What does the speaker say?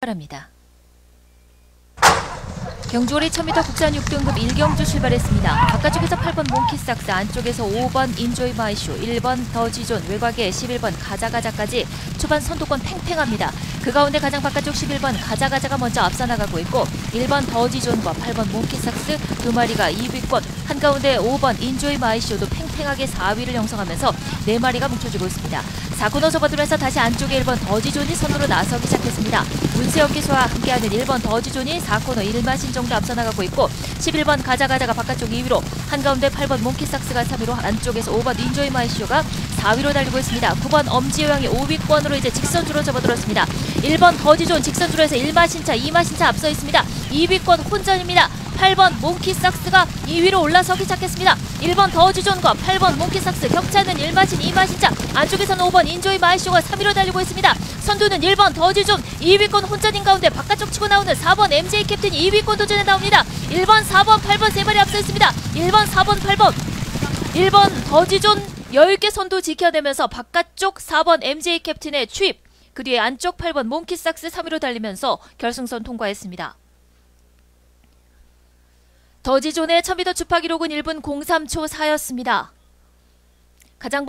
바랍니다. 경주월이 1000m 국산 6등급 1경주 출발했습니다. 바깥쪽에서 8번 몽키삭스, 안쪽에서 5번 인조이 마이쇼, 1번 더지존, 외곽에 11번 가자가자까지 초반 선두권 팽팽합니다. 그 가운데 가장 바깥쪽 11번 가자가자가 먼저 앞서 나가고 있고 1번 더지존과 8번 몽키삭스 두 마리가 2위권, 한가운데 5번 인조이 마이쇼도 팽팽하게 4위를 형성하면서 네 마리가 뭉쳐지고 있습니다. 4코너 접어들면서 다시 안쪽에 1번 더지존이 선두로 나서기 시작했습니다. 문세영 기수와 함께하는 1번 더지존이 4코너 1마 신 정도 앞서 나가고 있고 11번 가자가자가 바깥쪽 2위로 한가운데 8번 몽키삭스가 3위로 안쪽에서 5번 인조이 마이쇼가 4위로 달리고 있습니다. 9번 엄지효양이 5위권으로 이제 직선주로 접어들었습니다. 1번 더지존 직선주로에서 1마 신차 2마 신차 앞서 있습니다. 2위권 혼전입니다. 8번 몽키삭스가 2위로 올라서기 시작했습니다. 1번 더지존과 8번 몽키삭스 격차는 1마신 2마신차 안쪽에서는 5번 인조이 마이쇼가 3위로 달리고 있습니다. 선두는 1번 더지존 2위권 혼전인 가운데 바깥쪽 치고 나오는 4번 MJ 캡틴이 2위권 도전에 나옵니다. 1번 4번 8번 세 마리 앞서 있습니다. 1번 4번 8번 1번 더지존 여유있게 선두 지켜내면서 바깥쪽 4번 MJ 캡틴의 추입 그 뒤에 안쪽 8번 몽키삭스 3위로 달리면서 결승선 통과했습니다. 더지존의 1000m 주파 기록은 1분 03초 4였습니다. 가장